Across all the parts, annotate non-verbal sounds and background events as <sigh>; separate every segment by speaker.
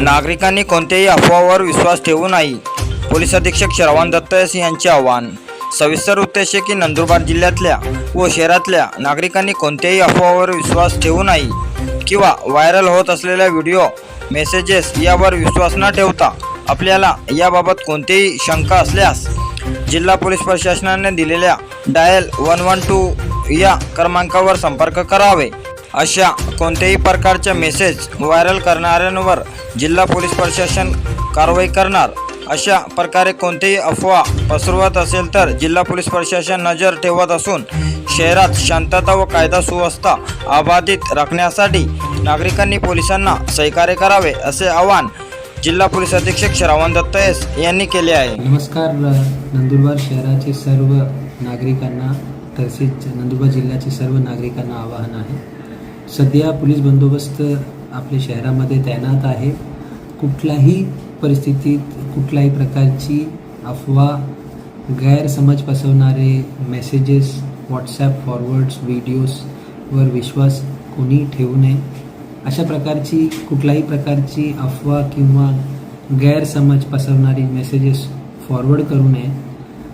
Speaker 1: नागरिकांनी कोणत्याही अफवावर विश्वास ठेवू नाही पोलीस अधीक्षक श्रवण दत्त यांचे आवाहन. सविस्तर उद्देश की नंदुरबार जिल्ह्यातल्या व शहरातल्या नागरिकांनी कोणत्याही अफवावर विश्वास ठेवू नाही किंवा व्हायरल होत असलेल्या व्हिडिओ मेसेजेस यावर विश्वास न ठेवता आपल्याला याबाबत कोणतीही शंका असल्यास जिल्हा पोलीस प्रशासनाने दिलेल्या डायल वन वन टू या क्रमांकावर संपर्क करावे. अशा कोणत्याही प्रकारचे मेसेज व्हायरल करणाऱ्यांवर जिल्हा पोलीस प्रशासन कारवाई करणार. अशा प्रकारे कोणतीही अफवा पसरवत असेल तर जिल्हा पोलीस प्रशासन नजर ठेवत असून शहरात शांतता व कायदा सुव्यवस्था अबाधित राखण्यासाठी नागरिकांनी पोलिसांना सहकार्य करावे असे आवाहन जिल्हा पोलीस अधीक्षक श्रावण दत्त एस यांनी केले आहे.
Speaker 2: नमस्कार नंदुरबार शहराचे सर्व नागरिकांना तसेच नंदुरबार जिल्ह्याचे सर्व नागरिकांना आवाहन आहे. सध्या पोलीस बंदोबस्त आपल्या शहरामध्ये तैनात आहे. कुठल्याही परिस्थितीत कुठल्याही प्रकारची अफवा गैरसमज पसरवणारे मेसेजेस व्हॉट्सॲप फॉरवर्ड्स व्हिडिओजवर विश्वास कोणी ठेवू नये. अशा प्रकारची कुठल्याही प्रकारची अफवा किंवा गैरसमज पसरवणारी मेसेजेस फॉरवर्ड करू नये.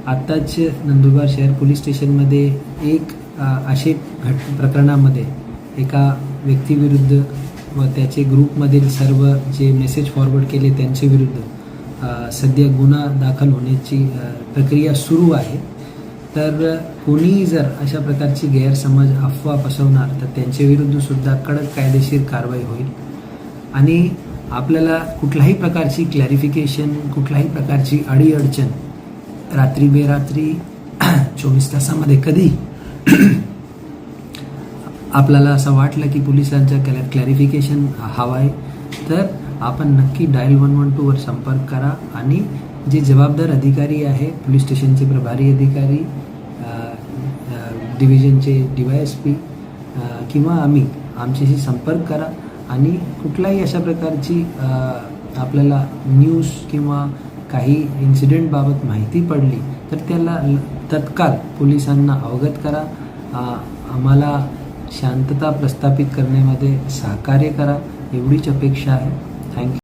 Speaker 2: आत्ताच नंदुरबार शहर पोलीस स्टेशनमध्ये एक असे घट प्रकरणामध्ये एका व्यक्तीविरुद्ध व त्याचे ग्रुपमधील सर्व जे मेसेज फॉरवर्ड केले त्यांच्याविरुद्ध सध्या गुन्हा दाखल होण्याची प्रक्रिया सुरू आहे. तर कोणीही जर अशा प्रकारची गैरसमज अफवा पसरवणार तर त्यांच्याविरुद्ध सुद्धा कडक कायदेशीर कारवाई होईल. आणि आपल्याला कुठल्याही प्रकारची क्लॅरिफिकेशन कुठल्याही प्रकारची अडीअडचण रात्री बेरात्री <clears throat> चोवीस तासामध्ये कधी आपल्याला असं वाटलं की पोलिसांचा क्लॅ क्लॅरिफिकेशन हवं आहे तर आपण नक्की डायल वन वन टूवर संपर्क करा आणि जे जबाबदार अधिकारी आहे पोलीस स्टेशनचे प्रभारी अधिकारी डिव्हिजनचे डी वाय एस पी किंवा आम्ही आमच्याशी संपर्क करा आणि कुठल्याही अशा प्रकारची आपल्याला न्यूज किंवा काही इन्सिडेंटबाबत माहिती पडली तर त्याला ल- तत्काळ पोलिसांना अवगत करा. आम्हाला शांतता प्रस्थापित करण्यामध्ये सहकार्य करा एवढीच अपेक्षा आहे. थँक्यू